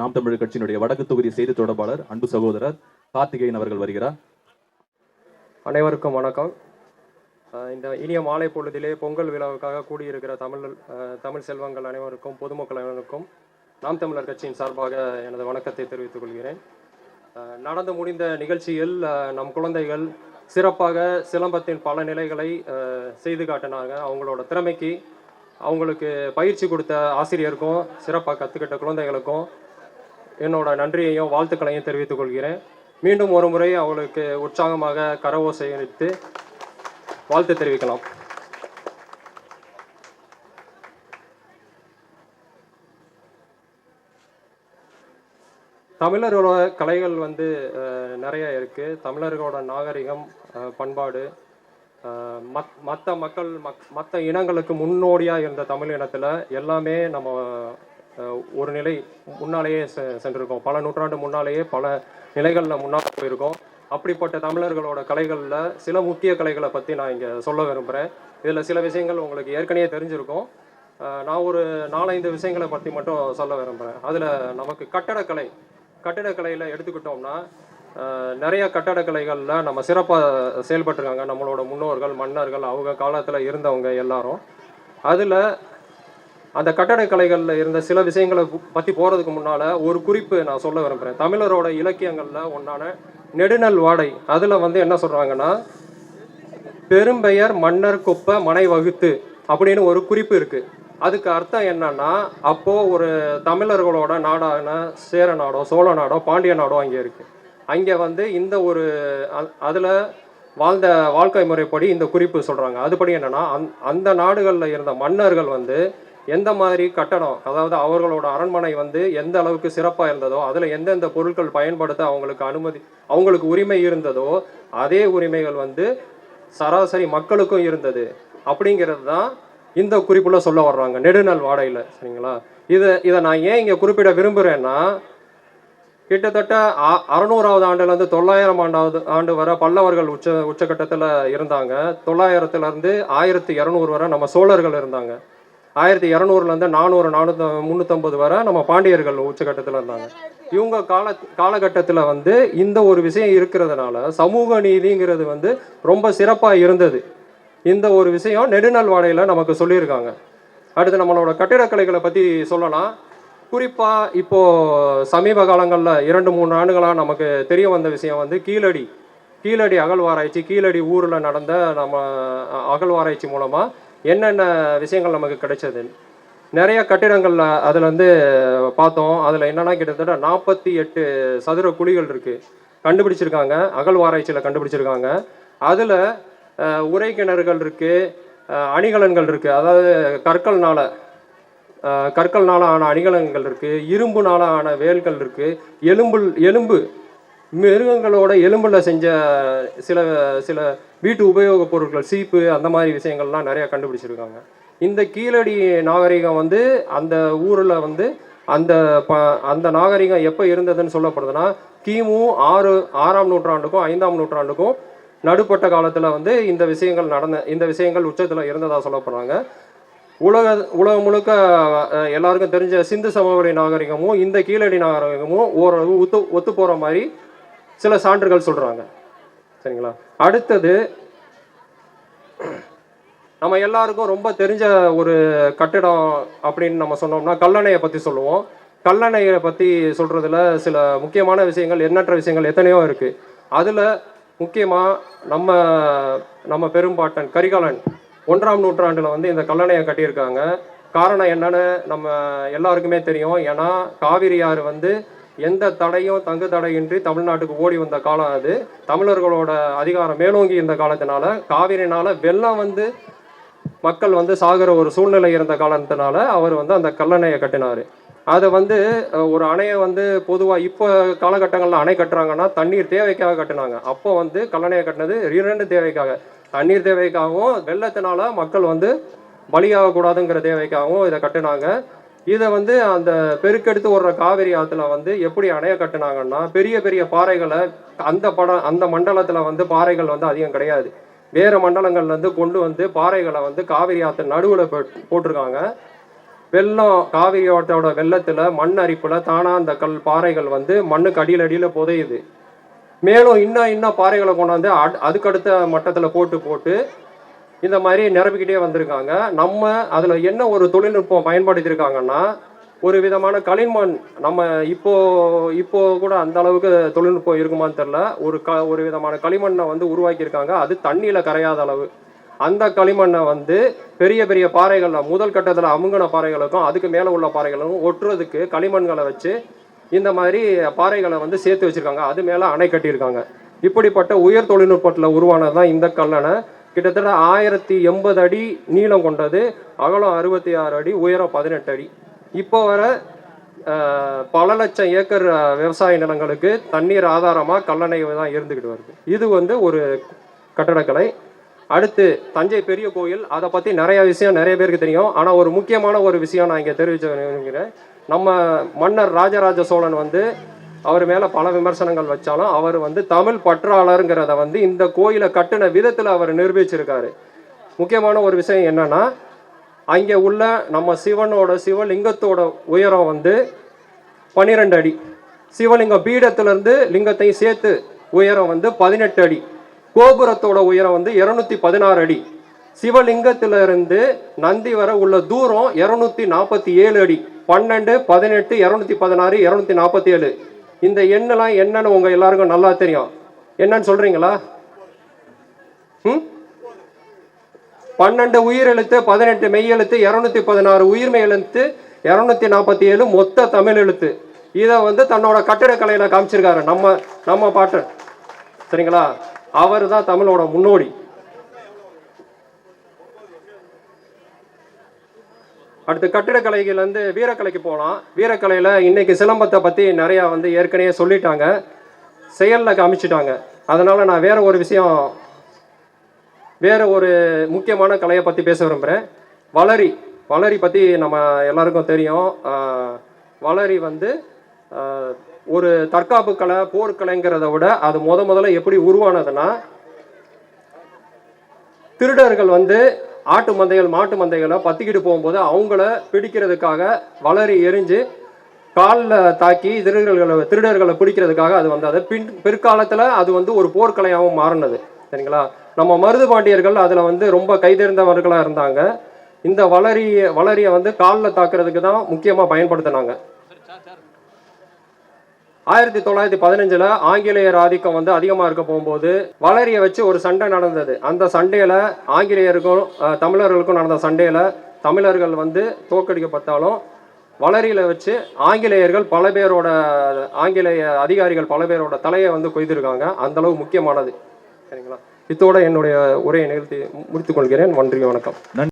நாம் தமிழர் கட்சியினுடைய வடக்கு தொகுதி செய்தி தொடர்பாளர் அன்பு சகோதரர் கார்த்திகேயன் அவர்கள் வருகிறார். அனைவருக்கும் வணக்கம். இந்த இனிய மாலை பொழுதிலே பொங்கல் விழாவுக்காக கூடியிருக்கிற தமிழ் தமிழ் செல்வங்கள் அனைவருக்கும் பொதுமக்கள் அனைவருக்கும் நாம் தமிழர் கட்சியின் சார்பாக எனது வணக்கத்தை தெரிவித்துக் கொள்கிறேன். நடந்து முடிந்த நிகழ்ச்சியில் நம் குழந்தைகள் சிறப்பாக சிலம்பத்தின் பல நிலைகளை செய்து காட்டினாங்க. அவங்களோட திறமைக்கு அவங்களுக்கு பயிற்சி கொடுத்த ஆசிரியருக்கும் சிறப்பாக கற்றுக்கிட்ட குழந்தைகளுக்கும் என்னோட நன்றியையும் வாழ்த்துக்களையும் தெரிவித்துக் கொள்கிறேன். மீண்டும் ஒரு முறை அவளுக்கு உற்சாகமாக கரவோசை அளித்து வாழ்த்து தெரிவிக்கலாம். தமிழர்களோட கலைகள் வந்து நிறைய இருக்கு. தமிழர்களோட நாகரிகம் அஹ், பண்பாடு மத் மற்ற மக்கள் மக் மற்ற இனங்களுக்கு முன்னோடியாக இருந்த தமிழ் இனத்தில் எல்லாமே நம்ம ஒரு நிலை முன்னாலேயே செ- சென்றிருக்கோம். பல நூற்றாண்டு முன்னாலேயே பல நிலைகளில் முன்னால் போயிருக்கோம். அப்படிப்பட்ட தமிழர்களோட கலைகளில் சில முக்கிய கலைகளை பற்றி நான் இங்கே சொல்ல விரும்புகிறேன் இதில் சில விஷயங்கள் உங்களுக்கு ஏற்கனவே தெரிஞ்சிருக்கும். நான் ஒரு நாலஞ்சு விஷயங்களை பற்றி மட்டும் சொல்ல விரும்புகிறேன் அதில் நமக்கு கட்டடக்கலை கட்டிடக்கலையில் எடுத்துக்கிட்டோம்னா நிறைய கட்டடக்கலைகளில் நம்ம சிறப்பாக செயல்பட்டுருக்காங்க நம்மளோட முன்னோர்கள் மன்னர்கள் அவங்க காலத்தில் இருந்தவங்க எல்லாரும். அதில் அந்த கட்டடக்கலைகளில் இருந்த சில விஷயங்களை பற்றி போகிறதுக்கு முன்னால் ஒரு குறிப்பு நான் சொல்ல விரும்புகிறேன் தமிழரோட இலக்கியங்களில் ஒன்றான நெடுநல் வாடை. அதில் வந்து என்ன சொல்கிறாங்கன்னா பெரும்பெயர் மன்னர் குப்ப மனை வகுத்து அப்படின்னு ஒரு குறிப்பு இருக்குது அதுக்கு அர்த்தம் என்னன்னா அப்போது ஒரு தமிழர்களோட நாடான சேர நாடோ சோழ நாடோ பாண்டிய நாடோ அங்கே இருக்குது அங்கே வந்து இந்த ஒரு அதில் வாழ்ந்த வாழ்க்கை முறைப்படி இந்த குறிப்பு சொல்கிறாங்க அதுபடி என்னென்னா அந்- அந்த நாடுகளில் இருந்த மன்னர்கள் வந்து எந்த மாதிரி கட்டடம் அதாவது அவர்களோட அரண்மனை வந்து எந்த அளவுக்கு சிறப்பாக இருந்ததோ அதில் எந்தெந்த பொருட்கள் பயன்படுத்த அவங்களுக்கு அனுமதி அவங்களுக்கு உரிமை இருந்ததோ அதே உரிமைகள் வந்து சராசரி மக்களுக்கும் இருந்தது. அப்படிங்கிறது தான் இந்த குறிப்புல சொல்ல வர்றாங்க. நெடுநாள் வாடையில் சரிங்களா? இதை இதை நான் ஏன் இங்கே குறிப்பிட விரும்புகிறேன்னா கிட்டத்தட்ட அ- அறுநூறாவது ஆண்டுலேருந்து தொள்ளாயிரம் ஆண்டாவது ஆண்டு வரை பல்லவர்கள் உச்ச உச்சகட்டத்தில் இருந்தாங்க. தொள்ளாயிரத்துலேருந்து ஆயிரத்தி இரநூறு வரை நம்ம சோழர்கள் இருந்தாங்க. ஆயிரத்தி இரநூறுலேருந்து நானூறு நானூற்றி முந்நூற்றம்பது வரை நம்ம பாண்டியர்கள் உச்சகட்டத்தில் இருந்தாங்க. இவங்க கால காலகட்டத்தில் வந்து இந்த ஒரு விஷயம் இருக்கிறதுனால சமூக நீதிங்கிறது வந்து ரொம்ப சிறப்பாக இருந்தது. இந்த ஒரு விஷயம் நெடுநாள் வாடையில் நமக்கு சொல்லியிருக்காங்க. அடுத்து நம்மளோட கட்டிடக்கலைகளை பற்றி சொல்லலாம். குறிப்பாக இப்போ சமீப காலங்களில் இரண்டு மூணு ஆண்டுகளாக நமக்கு தெரிய வந்த விஷயம் வந்து கீழடி கீழடி அகழ்வாராய்ச்சி கீழடி ஊரில் நடந்த நம்ம அ- அகழ்வாராய்ச்சி மூலமாக என்னென்ன விஷயங்கள் நமக்கு கிடைச்சது? நிறைய கட்டிடங்களில் அதில் வந்து பார்த்தோம். அதில் என்னென்னா கிட்டத்தட்ட நாற்பத்தி எட்டு சதுர குழிகள் இருக்குது கண்டுபிடிச்சிருக்காங்க. அகழ்வாராய்ச்சியில் கண்டுபிடிச்சிருக்காங்க. அதில் உரை கிணறுகள் இருக்குது அணிகலன்கள் இருக்குது அதாவது கற்கள்னால அஹ் கற்கள்னால ஆன அணிகலன்கள் இருக்குது இரும்புனால ஆன வேல்கள் இருக்குது எலும்பு எலும்பு மிருகங்களோட எலும்பில் செஞ்ச சில சில வீட்டு உபயோகப் பொருட்கள் சீப்பு அந்த மாதிரி விஷயங்கள்லாம் நிறையா கண்டுபிடிச்சிருக்காங்க. இந்த கீழடி நாகரிகம் வந்து அந்த ஊரில் வந்து அந்த ப அந்த நாகரிகம் எப்போ இருந்ததுன்னு சொல்லப்படுதுன்னா கிமு ஆறு ஆறாம் நூற்றாண்டுக்கும் ஐந்தாம் நூற்றாண்டுக்கும் நடுப்பட்ட காலத்தில் வந்து இந்த விஷயங்கள் நடந்த இந்த விஷயங்கள் உச்சத்தில் இருந்ததாக சொல்லப்படுறாங்க. உலக உலகம் முழுக்க எல்லாருக்கும் தெரிஞ்ச சிந்து சமவெளி நாகரிகமும் இந்த கீழடி நாகரிகமும் ஓரளவு ஒத்து ஒத்து போகிற மாதிரி சில சான்றுகள் சொல்கிறாங்க சரிங்களா? அடுத்தது நம்ம எல்லாருக்கும் ரொம்ப தெரிஞ்ச ஒரு கட்டிடம் அப்படின்னு நம்ம சொன்னோம்னா கல்லணையை பற்றி சொல்லுவோம். கல்லணையை பற்றி சொல்கிறதுல சில முக்கியமான விஷயங்கள் எண்ணற்ற விஷயங்கள் எத்தனையோ இருக்குது அதில் முக்கியமாக நம்ம நம்ம பெரும்பாட்டன் கரிகாலன் ஒன்றாம் நூற்றாண்டில் வந்து இந்த கல்லணையை கட்டியிருக்காங்க. காரணம் என்னன்னு நம்ம எல்லாருக்குமே தெரியும். ஏன்னா காவிரி ஆறு வந்து எந்த தடையும் தங்கு தடையின்றி தமிழ்நாட்டுக்கு ஓடி வந்த காலம் அது. தமிழர்களோட அதிகாரம் மேலோங்கி இருந்த காலத்தினால காவிரினால வெள்ளம் வந்து மக்கள் வந்து சாகிற ஒரு சூழ்நிலை இருந்த காலத்தினால அவர் வந்து அந்த கல்லணையை கட்டினார். அதை வந்து ஒரு அணையை வந்து பொதுவாக இப்போ காலகட்டங்களில் அணை கட்டுறாங்கன்னா தண்ணீர் தேவைக்காக கட்டினாங்க. அப்போ வந்து கல்லணையை கட்டினது இரண்டு தேவைக்காக. தண்ணீர் தேவைக்காகவும் வெள்ளத்தினால மக்கள் வந்து பலியாகக்கூடாதுங்கிற தேவைக்காகவும் இதை கட்டினாங்க. இதை வந்து அந்த பெருக்கெடுத்து ஓடுற காவிரி ஆற்றுல வந்து எப்படி அணைய கட்டினாங்கன்னா பெரிய பெரிய பாறைகளை அந்த படம் அந்த மண்டலத்தில் வந்து பாறைகள் வந்து அதிகம் கிடையாது. வேறு மண்டலங்கள்லேருந்து கொண்டு வந்து பாறைகளை வந்து காவிரி ஆற்று நடுவில் போட்டிருக்காங்க. வெள்ளம் காவிரியோட்டோட வெள்ளத்தில் மண் அரிப்பில் தானா அந்த கல் பாறைகள் வந்து மண்ணுக்கு அடியில் அடியில் புதையுது. மேலும் இன்னும் இன்னும் பாறைகளை கொண்டாந்து அட்- அதுக்கடுத்த மட்டத்தில் போட்டு போட்டு இந்த மாதிரி நிரப்பிக்கிட்டே வந்திருக்காங்க. நம்ம அதில் என்ன ஒரு தொழில்நுட்பம் பயன்படுத்தியிருக்காங்கன்னா ஒரு விதமான களிமண் நம்ம இப்போ இப்போ கூட அந்த அளவுக்கு தொழில்நுட்பம் இருக்குமான்னு தெரில ஒரு க ஒரு விதமான களிமண்ணை வந்து உருவாக்கியிருக்காங்க. அது தண்ணியில் கரையாத அளவு. அந்த களிமண்ணை வந்து பெரிய பெரிய பாறைகளில் முதல் கட்டத்தில் அமுங்கின பாறைகளுக்கும் அதுக்கு மேலே உள்ள பாறைகளுக்கும் ஒட்டுறதுக்கு களிமண்களை வச்சு இந்த மாதிரி பாறைகளை வந்து சேர்த்து வச்சுருக்காங்க. அது மேலே அணை கட்டியிருக்காங்க. இப்படிப்பட்ட உயர் தொழில்நுட்பத்தில் உருவானது தான் இந்த கல்லணை. கிட்டத்தட்ட ஆயிரத்தி எண்பது அடி நீளம் கொண்டது. அகலம் அறுபத்தி ஆறு அடி உயரம் பதினெட்டு அடி. இப்போ வர பல லட்சம் ஏக்கர் விவசாய நிலங்களுக்கு தண்ணீர் ஆதாரமாக கல்லணை தான் இருந்துக்கிட்டு வருது. இது வந்து ஒரு கட்டடக்கலை. அடுத்து தஞ்சை பெரிய கோயில். அதை பற்றி நிறைய விஷயம் நிறைய பேருக்கு தெரியும். ஆனால் ஒரு முக்கியமான ஒரு விஷயம் நான் இங்கே தெரிவிச்சு நினைக்கிறேன் நம்ம மன்னர் ராஜராஜ சோழன் வந்து அவர் மேலே பல விமர்சனங்கள் வச்சாலும் அவர் வந்து தமிழ் பற்றாளருங்கிறத வந்து இந்த கோயிலை கட்டின விதத்தில் அவர் நிரூபிச்சிருக்காரு. முக்கியமான ஒரு விஷயம் என்னன்னா அங்கே உள்ள நம்ம சிவனோட சிவலிங்கத்தோட உயரம் வந்து பன்னிரெண்டு அடி. சிவலிங்கம் பீடத்திலிருந்து லிங்கத்தையும் சேர்த்து உயரம் வந்து பதினெட்டு அடி. கோபுரத்தோட உயரம் வந்து இருநூத்தி பதினாறு அடி. சிவலிங்கத்திலிருந்து நந்தி வர உள்ள தூரம் இருநூத்தி நாற்பத்தி ஏழு அடி. பன்னெண்டு பதினெட்டு இரநூத்தி பதினாறு இரநூத்தி நாற்பத்தி ஏழு. இந்த எண்ணெல்லாம் என்னன்னு உங்க எல்லாருக்கும் நல்லா தெரியும். என்னன்னு சொல்றீங்களா? ம் பன்னெண்டு உயிரெழுத்து பதினெட்டு மெய் எழுத்து இருநூத்தி பதினாறு உயிர்மெய் எழுத்து இருநூத்தி நாற்பத்தி ஏழு மொத்த தமிழ் எழுத்து. இதை வந்து தன்னோட கட்டிடக்கலையில காமிச்சிருக்காரு நம்ம நம்ம பாட்டு. சரிங்களா? அவர் தான் தமிழோட முன்னோடி. அடுத்து கட்டிடக்கலைகள் வந்து வீரக்கலைக்கு போகலாம். வீரக்கலையில் இன்றைக்கி சிலம்பத்தை பற்றி நிறையா வந்து ஏற்கனவே சொல்லிட்டாங்க. செயலில் காமிச்சிட்டாங்க. அதனால் நான் வேறு ஒரு விஷயம் வேறு ஒரு முக்கியமான கலையை பற்றி பேச விரும்புகிறேன் வளரி வளரி பற்றி நம்ம எல்லாருக்கும் தெரியும். வளரி வந்து ஒரு தற்காப்பு கலை போர்க்கலைங்கிறத விட அது முத முதல்ல எப்படி உருவானதுன்னா திருடர்கள் வந்து ஆட்டு மந்தைகள் மாட்டு மந்தைகளை பத்திக்கிட்டு போகும்போது அவங்கள பிடிக்கிறதுக்காக வளரி எரிஞ்சு காலில் தாக்கி திருடர்களை திருடர்களை பிடிக்கிறதுக்காக அது வந்தது. பின் பிற்காலத்தில் அது வந்து ஒரு போர்க்கலையாகவும் மாறினது. சரிங்களா? நம்ம மருது பாண்டியர்கள் அதில் வந்து ரொம்ப கைதேர்ந்தவர்களாக இருந்தாங்க. இந்த வளரிய வளரியை வந்து காலில் தாக்குறதுக்கு தான் முக்கியமாக பயன்படுத்தினாங்க. ஆயிரத்தி தொள்ளாயிரத்தி பதினஞ்சுல ஆங்கிலேயர் ஆதிக்கம் வந்து அதிகமாக இருக்க போகும்போது வளரியை வச்சு ஒரு சண்டை நடந்தது. அந்த சண்டையில ஆங்கிலேயருக்கும் தமிழர்களுக்கும் நடந்த சண்டையில தமிழர்கள் வந்து தோற்கடிக்கப்பட்டாலும் வளரியில வச்சு ஆங்கிலேயர்கள் பல பேரோட ஆங்கிலேய அதிகாரிகள் பல பேரோட தலையை வந்து கொய்திருக்காங்க. அந்த அளவு முக்கியமானது. சரிங்களா? இத்தோட என்னுடைய உரையை நிகழ்த்தி முடித்துக் கொள்கிறேன். நன்றி வணக்கம்.